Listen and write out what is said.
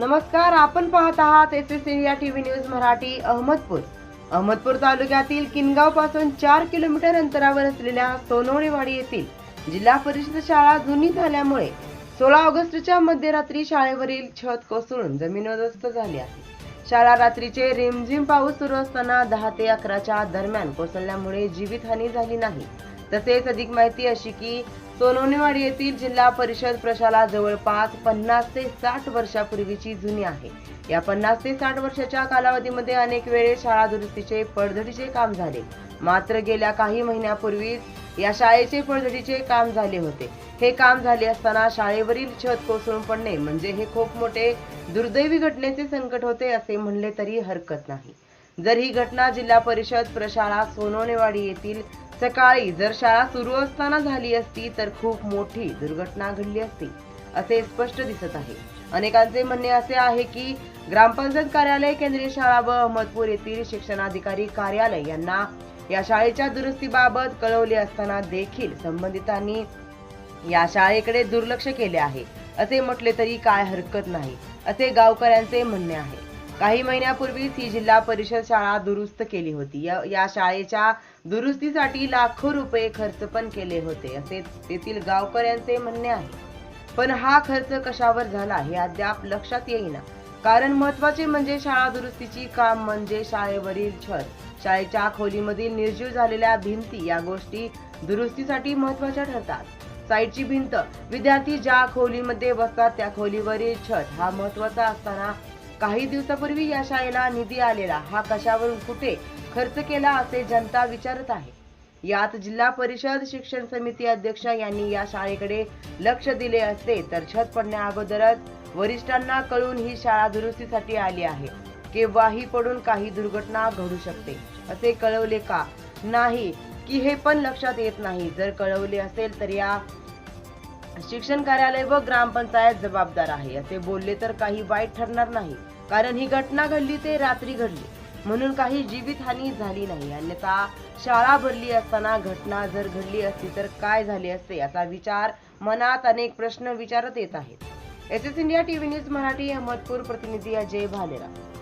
नमस्कार आपण पाहत आहात S S India TV news Marathi Ahmadpur. Ahmadpur तालुक्यातील किनगावपासून चार किलोमीटर अंतरावर असलेल्या सोनवणेवाडी येथील जिल्हा परिषद शाळा जुनी झाल्यामुळे सोळा ऑगस्टच्या मध्यरात्री शाळेवरील छत कोसळून जमीनदोस्त झाली आहे. शाळा रात्रीचे रिमझिम पाऊस सुरू असताना दहा ते अकराच्या दरम्यान कोसळल्यामुळे जीवितहानी झाली नाही. तसेच अधिक माहिती अशी की सोनवणेवाडी येथील जिल्हा परिषद प्रशाला जवळपास पन्नास ते साठ वर्षापूर्वीची जुनी आहे. या पन्नास ते साठ वर्षाच्या कालावधीमध्ये अनेक वेळेस शाळा दुरुस्तीचे पडझडीचे काम झाले. मात्र गेल्या काही महिन्यापूर्वीच या शाळेचे पडझडीचे काम झाले होते. हे काम झाले असताना शाळेवरील छत कोसळून पडणे म्हणजे हे खूप मोठे दुर्दैवी घटनेचे संकट होते असे म्हणले तरी हरकत नाही. जर ही घटना जिल्हा परिषद प्रशाळा सोनवणेवाडी येथील सकाळी जर शाळा सुरू असताना झाली असती तर खूप मोठी दुर्घटना घडली असती असे स्पष्ट दिसत आहे. अनेकांचे म्हणणे असे आहे की ग्रामपंचायत कार्यालय केंद्रीय शाळा व अहमदपूर येथील शिक्षणाधिकारी कार्यालय यांना या शाळेच्या दुरुस्तीबाबत कळवले असताना देखील संबंधितांनी या शाळेकडे दुर्लक्ष केले आहे. असे म्हटले तरी काय हरकत नाही असे गावकऱ्यांचे म्हणणे आहे. काही महिन्यापूर्वीच ही जिल्हा परिषद शाळा दुरुस्त केली होती. या- या शाळेच्या दुरुस्तीसाठी लाखो रुपये खर्च पण केले होते असे तेथील गावकऱ्यांचे म्हणणे आहे. पण हा खर्च कशावर झाला हे अद्याप लक्षात येईना. कारण महत्त्वाचे म्हणजे शाळा दुरुस्तीची काम म्हणजे शाळेवरील छत शाळेच्या खोलीमधील निर्जीव झालेल्या भिंती या गोष्टी दुरुस्तीसाठी महत्त्वाच्या ठरतात. साईडची भिंत. विद्यार्थी ज्या खोलीमध्ये बसतात त्या खोलीवरील छत हा महत्त्वाचा असताना काही दिवसापूर्वी या शाळेला निधी आलेला. हा कशावरून कुठे खर्च केला असे जनता विचारत आहे. यात जिल्हा परिषद शिक्षण समिती अध्यक्ष यांनी या शाळेकडे लक्ष दिले असते तर छत पडण्या अगोदरच वरिष्ठांना कळून ही शाळा दुरुस्तीसाठी आली आहे. केव्हाही पडून काही दुर्घटना घडू शकते. असे कळवले का? नाही की हे पण लक्षात येत नाही. जर कळवले असेल तर या शिक्षण कार्यालय व ग्रामपंचायत जबाबदार आहे. असे बोलले तर काही वाईट ठरणार नाही. कारण ही घटना घडली ते रात्री घडली. म्हणून काही जीवितहानी झाली नाही. अन्यथा शाळा भरली असताना घटना जर घडली असती तर काय झाले असते याचा विचार मनात अनेक प्रश्न विचारत येत आहेत. S S India TV news Marathi Ahmadpur प्रतिनिधी अजय भालेराव.